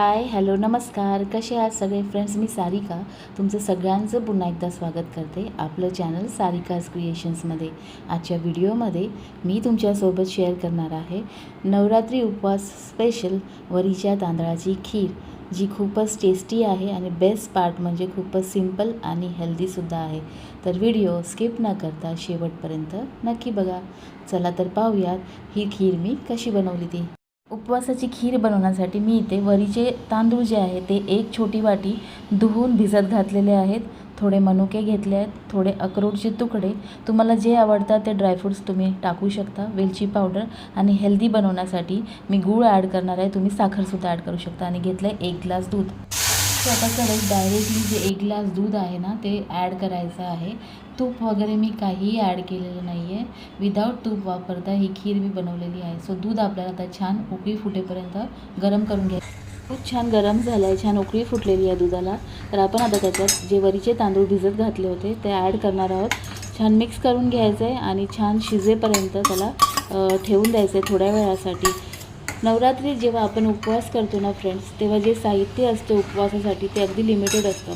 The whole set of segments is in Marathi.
हाय हॅलो नमस्कार. कसे आहात सगळे? फ्रेंड्स मी सारिका. तुमचं सगळ्यांचं पुन्हा एकदा स्वागत करते आपलं चॅनल सारिकाज क्रिएशन्समध्ये. आजच्या व्हिडिओमध्ये मी तुमच्यासोबत शेअर करणार आहे नवरात्री उपवास स्पेशल वरीच्या तांदळाची खीर जी खूपच टेस्टी आहे आणि बेस्ट पार्ट म्हणजे खूपच सिंपल आणि हेल्दीसुद्धा आहे. तर व्हिडिओ स्किप न करता शेवटपर्यंत नक्की बघा. चला तर पाहूयात ही खीर मी कशी बनवली ती. उपवासाची खीर बनवण्यासाठी मी इथे वरीचे तांदूळ जे आहे ते एक छोटी वाटी धुवून भिजत घातलेले आहेत. थोडे मनुके घेतले आहेत. थोडे अक्रोडचे तुकडे. तुम्हाला जे आवडतात ते ड्रायफ्रूट्स तुम्ही टाकू शकता. वेलची पावडर आणि हेल्दी बनवण्यासाठी मी गूळ ॲड करणार आहे. तुम्ही साखरसुद्धा ॲड करू शकता. आणि घेतलं आहे एक ग्लास दूध. तर आता डायरेक्टली जे एक ग्लास दूध आहे ना ते ॲड करायचं आहे. तूप वगैरे मी काहीही ॲड केलेलं नाही आहे विदाऊट तूप वापरता ही खीर मी बनवलेली आहे. सो दूध आपल्याला आता छान उकळी फुटेपर्यंत गरम करून घ्या खूप छान गरम झालं आहे छान उकळी फुटलेली आहे दुधाला. तर आपण आता त्याच्यात जे वरीचे तांदूळ भिजत घातले होते ते ॲड करणार आहोत. छान मिक्स करून घ्यायचं आहे आणि छान शिजेपर्यंत त्याला ठेवून द्यायचं आहे थोड्या वेळासाठी. नवरात्री जेव्हा आपण उपवास करतो ना फ्रेंड्स तेव्हा जे साहित्य असते उपवासासाठी ते अगदी लिमिटेड असतं.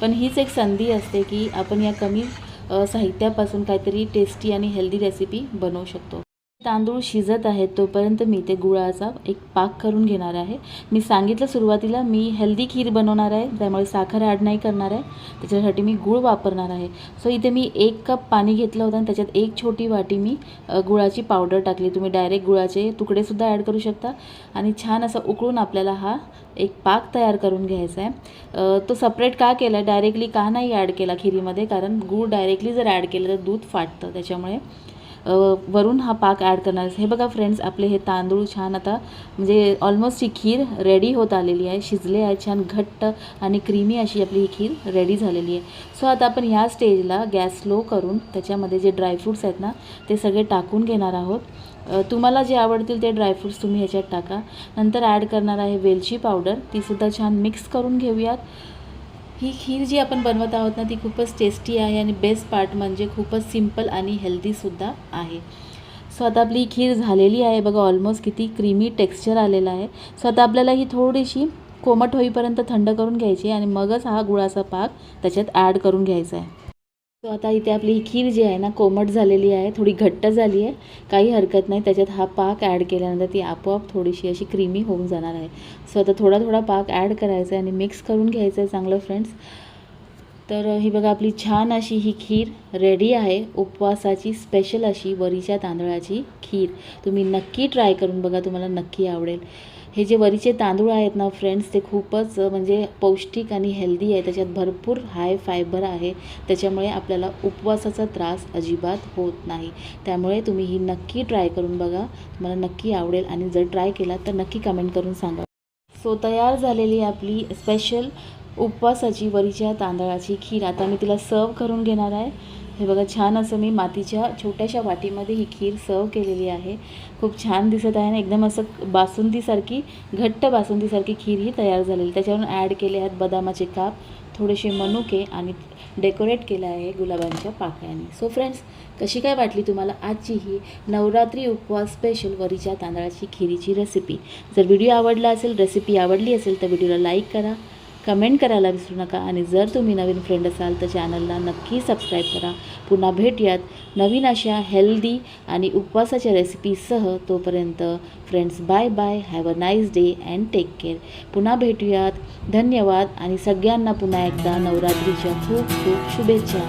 पण हीच एक संधी असते की आपण या कमी साहित्यापासून काहीतरी टेस्टी आणि हेल्दी रेसिपी बनवू शकतो. तांदूळ शिजत आहेत तोपर्यंत मी ते गुळाचा एक पाक करून घेणार आहे. मी सांगितलं सुरुवातीला मी हेल्दी खीर बनवणार आहे त्यामुळे साखर ॲड नाही करणार आहे. त्याच्यासाठी मी गूळ वापरणार आहे. सो इथे मी एक कप पाणी घेतलं होतं आणि त्याच्यात एक छोटी वाटी मी गुळाची पावडर टाकली. तुम्ही डायरेक्ट गुळाचे तुकडेसुद्धा ॲड करू शकता. आणि छान असं उकळून आपल्याला हा एक पाक तयार करून घ्यायचा आहे. तो सपरेट का केला? आहे डायरेक्टली का नाही ॲड केला खिरीमध्ये? कारण गूळ डायरेक्टली जर ॲड केलं तर दूध फाटतं. त्याच्यामुळे वरून हा पाक ॲड करणार. हे बघा फ्रेंड्स आपले हे तांदूळ छान आता म्हणजे ऑलमोस्ट ही खीर रेडी होत आलेली आहे. शिजले आहे छान घट्ट आणि क्रीमी अशी आपली ही खीर रेडी झालेली आहे. सो आता आपण ह्या स्टेजला गॅस स्लो करून त्याच्यामध्ये जे ड्रायफ्रूट्स आहेत ना ते सगळे टाकून घेणार आहोत. तुम्हाला जे आवडतील ते ड्रायफ्रूट्स तुम्ही ह्याच्यात टाका. नंतर ॲड करणार आहे वेलची पावडर तीसुद्धा छान मिक्स करून घेऊयात. ही खीर जी आपण बनवत आहोत ना ती खूपच टेस्टी आहे आणि बेस्ट पार्ट म्हणजे खूपच सिंपल आणि हेल्दीसुद्धा आहे. सो आता आपली ही खीर झालेली आहे. बघा ऑलमोस्ट किती क्रीमी टेक्स्चर आलेलं आहे. सो आता आपल्याला ही थोडीशी कोमट होईपर्यंत थंड करून घ्यायची आणि मगच हा गुळाचा पाक त्याच्यात ॲड करून घ्यायचा आहे. सो आता इथे आपली ही खीर जी आहे ना कोमट झालेली आहे थोडी घट्ट झाली आहे. काही हरकत नाही त्याच्यात हा पाक ॲड केल्यानंतर ती आपोआप थोडीशी अशी क्रीमी होऊन जाणार आहे. सो आता थोडा थोडा पाक ॲड करायचा आहे आणि मिक्स करून घ्यायचं आहे चांगलं फ्रेंड्स तर ही बघा आपली छान अशी ही खीर रेडी आहे. उपवासाची स्पेशल अशी वरीच्या तांदळाची खीर. तुम्ही नक्की ट्राय करून बघा तुम्हाला नक्की आवडेल. हे जे वरीचे तांदूळ आहेत ना फ्रेंड्स ते खूपच म्हणजे पौष्टिक आणि हेल्दी आहे. त्याच्यात भरपूर हाय फायबर आहे. त्याच्यामुळे आपल्याला उपवासाचा त्रास अजिबात होत नाही. त्यामुळे तुम्ही ही नक्की ट्राय करून बघा. तुम्हाला नक्की आवडेल आणि जर ट्राय केला तर नक्की कमेंट करून सांगा. सो तयार झालेली आपली स्पेशल उपवासाची वरीच्या तांदळाची खीर. आता मी तिला सर्व करून घेणार आहे. हे बघा छान असं मी मातीच्या छोट्याशा वाटीमध्ये ही खीर सर्व केलेली आहे. खूप छान दिसत आहे आणि एकदम असं बासुंदीसारखी घट्ट बासुंदीसारखी खीर ही तयार झालेली. त्याच्यावरून ॲड केले आहेत बदामाचे काप थोडेसे मनुके आणि डेकोरेट केलं आहे गुलाबांच्या पाकळ्यांनी. सो फ्रेंड्स कशी काय वाटली तुम्हाला आजची ही नवरात्री उपवास स्पेशल वरीच्या तांदळाची खिरीची रेसिपी जर व्हिडिओ आवडला असेल रेसिपी आवडली असेल तर व्हिडिओला लाईक करा. कमेंट करायला विसरू नका आणि जर तुम्ही नवीन फ्रेंड असाल तर चॅनलला नक्की सबस्क्राईब करा. पुन्हा भेटूयात नवीन अशा हेल्दी आणि उपवासाच्या रेसिपीसह तोपर्यंत friends bye bye have a nice day and take care पुन्हा भेटूयात. धन्यवाद आणि सगळ्यांना पुन्हा एकदा नवरात्रीच्या खूप खूप शुभेच्छा.